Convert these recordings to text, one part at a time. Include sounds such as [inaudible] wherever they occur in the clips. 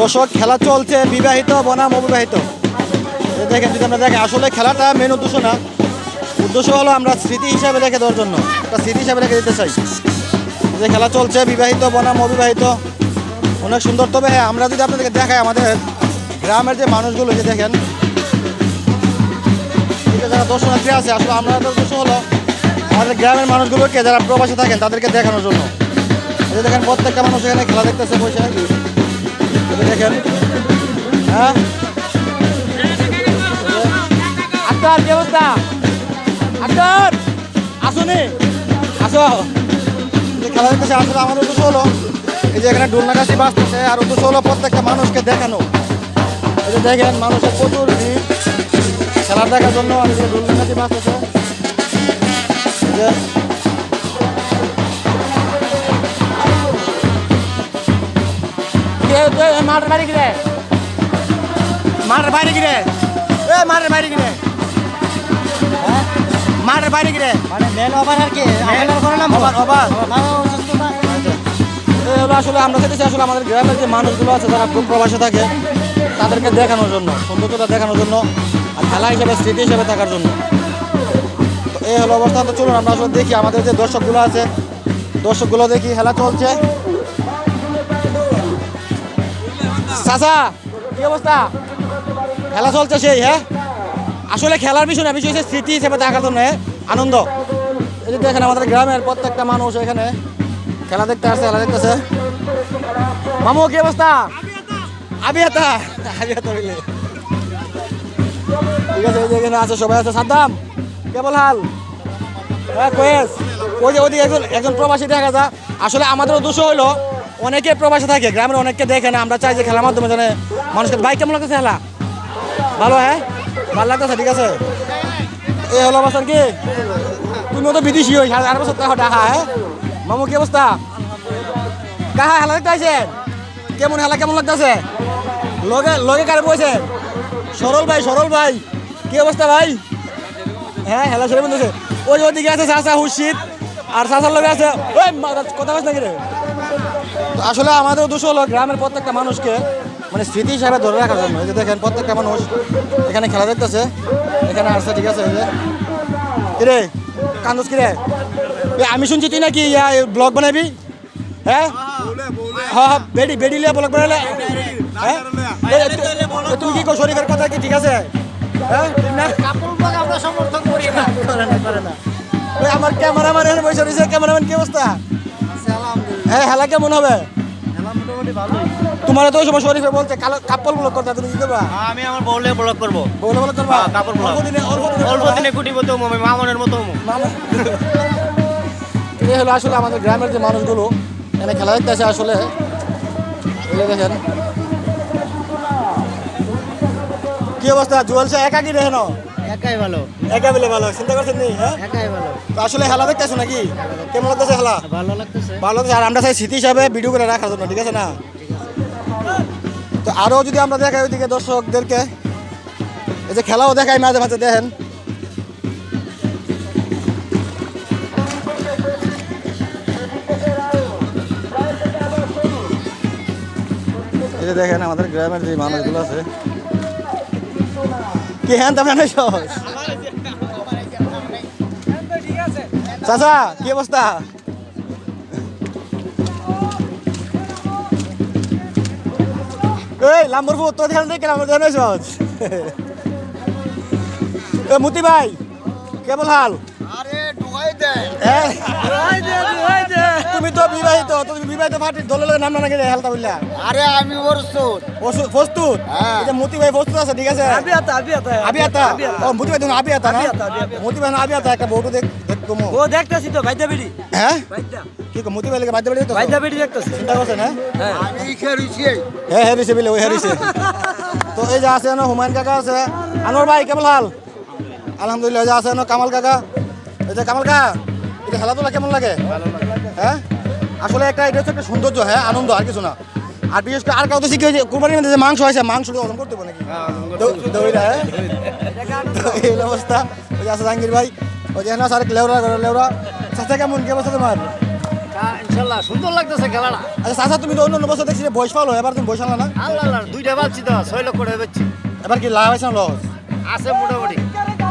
দর্শক, খেলা চলছে, বিবাহিত, বনাম, অবিবাহিত। দেখেন যদি আমরা দেখেন, আসলে খেলাটা মেন উদ্দেশ্য না। উদ্দেশ্য হলো আমরা স্মৃতি হিসাবে রেখে দেওয়ার জন্য। একটা স্মৃতি হিসাবে রেখে দিতে চাই। যে খেলা চলছে, বিবাহিত, বনাম, অবিবাহিত। অনেক সুন্দর। তবে হ্যাঁ আমরা যদি আপনাদেরকে দেখাই আমাদের গ্রামের যে মানুষগুলো যে দেখেন। যারা দর্শনার্থী আছে, আসলে আমরা উদ্দেশ্য হলো আমাদের গ্রামের মানুষগুলোকে যারা প্রবাসী থাকেন, তাদেরকে দেখানোর জন্য। দেখেন, প্রত্যেকটা মানুষ এখানে খেলা দেখতেছে, বসে দেখেন। হ্যাঁ? আক্তার, কি অবস্থা? আক্তার, আসুনি? আসো। খেলা দেখতেছে আসলে আমাদের উদ্দেশ্য হলো, এই যে এখানে ডোলনাকাশি বাঁচতেছে আর উদ্দেশ্য হলো প্রত্যেকটা মানুষকে দেখানো। দেখেন, মানুষের প্রচুর ভিড়। খেলা দেখার জন্য এই যে ডোলনাকাশি বাঁচতেছে যে মাঠের বাইরে গিরে। মাঠের বাইরে গিরে। এ মাঠের বাইরে গিরে। মাঠের বাইরে গিরে। মানে মেন ওভার আর কি? আপনার কোনো নাম ওভার, ওভার। আসলে আমরা চাইতেছি আসলে আমাদের গ্রামের যে মানুষগুলো আছে যারা খুব প্রবাসে থাকে তাদেরকে দেখানোর জন্য সৌন্দর্যটা দেখানোর জন্য আর খেলা হিসেবে স্মৃতি হিসেবে থাকার জন্য। তো এই হলো অবস্থা। তো চলুন আমরা আসলে দেখি আমাদের যে দর্শকগুলো আছে। দর্শকগুলো দেখি খেলা চলছে। চাচা, কি অবস্থা? খেলা চলছে সেই হ্যাঁ? আসলে খেলার বিষয় না বিষয় স্মৃতি হিসেবে জন্য। হ্যাঁ? আনন্দ। এই যে দেখেন আমাদের গ্রামের প্রত্যেকটা মানুষ এখানে খেলা দেখতে আসছে, খেলা দেখতেছে। মামু, কি অবস্থা? আবিয়াতা। আবিয়াতা মিলে ঠিক আছে যে এখানে আছে, সবাই আছে। সাদ্দাম, কেবল হাল? হ্যাঁ কোয়েস। ওই যে ওদিকে একজন একজন প্রবাসী দেখা যায়। আসলে আমাদের উদ্দেশ্য হলো অনেকে প্রবাসী থাকে, গ্রামের অনেককে দেখে না, আমরা চাই যে খেলার মাধ্যমে জানে মানুষকে বাইক কেমন লাগতেছে খেলা? ভালো হ্যাঁ? ভালো লাগতেছে, ঠিক আছে? এই হলো অবস্থান কি। তুমিও তো বিদেশি হই আর বছর টাকা হ্যাঁ? মামু, কি অবস্থা? কাহা হেলা দেখতে কেমন হেলা কেমন লাগতেছে? লগে লগে কারে বসে সরল ভাই সরল ভাই, কি অবস্থা ভাই? হ্যাঁ হেলা সেরে বন্ধুছে ওই ওদিকে আছে চাচা হুশিদ আর চাচার লগে আছে ওই কথা বলছ নাকি রে? তো আসলে আমাদের উদ্দেশ্য হলো গ্রামের প্রত্যেকটা মানুষকে মানে স্মৃতি হিসাবে ধরে রাখার জন্য। এই যে দেখেন প্রত্যেকটা মানুষ এখানে খেলা দেখতেছে। এখানে আসছে ঠিক আছে এই যে। কিরে কান্দুস কিরে? আমি শুনছি তুই নাকি ইয়া ব্লগ বানাবি? হ্যাঁ? হ্যাঁ হ্যাঁ বেডি বেডি লিয়া ব্লগ বানালে? হ্যাঁ? তুমি কি কো শরীফের কথা কি ঠিক আছে? হ্যাঁ? আমরা সমর্থন করি না। করে না করে না। আমার ক্যামেরাম্যান এখানে বসে রয়েছে। ক্যামেরাম্যান কি অবস্থা? হ্যাঁ হেলা কেমন হবে? তোমার তো ওই সময় শরীফে বলছে কাপড় ব্লগ করতে তুমি কি করবা? আমি আমার বউলে ব্লক করব। বলে বলে করবা? হ্যাঁ, কাপড় ব্লগ। অল্প দিনে অল্প দিনে অল্প করবা? দিনে কুটি মতো আমি মামনের মতো এই হলো আসলে আমাদের গ্রামের যে মানুষগুলো এখানে খেলা দেখতে আসে আসলে দেখেন। কি অবস্থা? জুয়েল সে একা কি দেখেন একাই ভালো। একা ভালো চিন্তা করছেন নি হ্যাঁ? একাই ভালো। তো আসলে খেলা দেখতে আসো নাকি? কেমন লাগতেছে খেলা ভালো লাগতেছে। ভালো লাগছে আর আমরা চাই স্মৃতি হিসাবে ভিডিও করে রাখার জন্য ঠিক আছে না? তো আরও যদি আমরা দেখাই ওইদিকে দর্শকদেরকে এই যে খেলাও দেখাই মাঝে মাঝে দেখেন। এই যে দেখেন আমাদের গ্রামের যে মানুষগুলো আছে কি হ্যাঁ তেমন সহজ চাচা কি অবস্থা? এই লাম্বর ফুট তো ধ্যান দেখে লাম্বর ধ্যান সহজ এ মুতি ভাই কেবল হাল? আরে ঢুকাই দে। হ্যাঁ? তুমি তো বিবাহিত তুমি বিবাহিত পার্টির দলের লোকের নাম না নাকি হেলতা বললা। আরে আমি প্রস্তুত। প্রস্তুত- হ্যাঁ। মতি ভাই প্রস্তুত আছে ঠিক আছে? আবিয়াতা আবিয়াতা আবিয়াতা? ও মতি ভাই তুমি আবিয়াতা না? আবিয়াতা, আবিয়াতা। মতি ভাই না আবিয়াতা একটা বউটো দেখ দেখ তুমি ও দেখতেছি তো ভাইদা বেড়ি। হ্যাঁ? ভাইদা কি কো মতি ভাই লাগে বাধ্য বাড়ি তো ভাইদা বেড়ি দেখতেছি। চিন্তা করছেন হ্যাঁ হ্যাঁ। আমি খেয়েছি হ্যাঁ হ্যাঁ রিসে বিলে ওই হ্যাঁ [laughs] তো এই যে আছে না হুমায়ুন কাকা আছে। আনোয়ার ভাই কেমন হাল? আলহামদুলিল্লাহ যে আছে না কামাল কাকা। এই যে কামাল কাকা এটা খেলাধুলা কেমন লাগে। হ্যাঁ? আসলে একটা এটা হচ্ছে একটা সৌন্দর্য হ্যাঁ আনন্দ আর কিছু না। আর বিশেষ করে আর কাউ তো শিখে হয়েছে কুরবানির মধ্যে যে মাংস হয়েছে মাংস দিয়ে হজম করতে হবে নাকি? দৌ- হ্যাঁ? এই অবস্থা। ওই আছে জাহাঙ্গীর ভাই ওই যে না স্যার লেউরা লেউরা চাচা কেমন কি অবস্থা তোমার? সুন্দর লাগতেছে খেলাটা। আচ্ছা চাচা তুমি তো অন্য অন্য বছর দেখছি যে বয়স পালো এবার তুমি বয়স না? আল্লাহ আল্লাহ দুইটা বালছি তো ছয় লক্ষ টাকা এবার কি লাভ হয়েছে না লস? আছে মোটামুটি।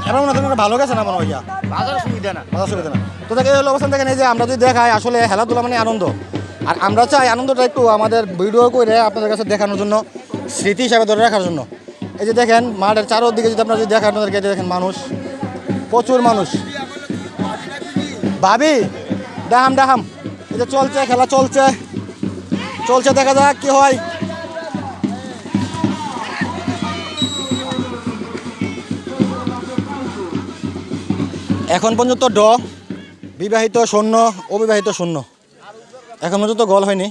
এবার মনে হয় তুমি ভালো গেছে না মনে হয় বাজার সুবিধা না। বাধা সুবিধা না। তো দেখে এই অবস্থান এই যে আমরা যদি দেখাই আসলে খেলাধুলা মানে আনন্দ। আর আমরা চাই আনন্দটা একটু আমাদের ভিডিও করে আপনাদের কাছে দেখানোর জন্য, স্মৃতি হিসাবে ধরে রাখার জন্য। এই যে দেখেন, মাঠের চারোদিকে যদি আপনারা যদি দেখেন, আপনাদেরকে দেখেন মানুষ, প্রচুর মানুষ। ভাবি ডাহাম ডাহাম এই যে চলছে, খেলা চলছে। চলছে, দেখা যাক কি হয়। এখন পর্যন্ত ড বিবাহিত শূন্য, অবিবাহিত শূন্য। এখন পর্যন্ত গল হয়নি।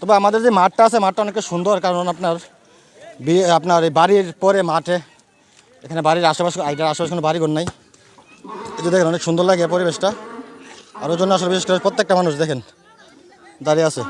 তবে আমাদের যে মাঠটা আছে, মাঠটা অনেক সুন্দর, কারণ আপনার বিয়ে আপনার বাড়ির পরে মাঠে, এখানে বাড়ির আশেপাশে আইটার আশেপাশে কোনো বাড়িঘর নাই। এটা দেখেন, অনেক সুন্দর লাগে পরিবেশটা। আর ওই জন্য আসলে বিশেষ করে প্রত্যেকটা মানুষ দেখেন, দাঁড়িয়ে আছে।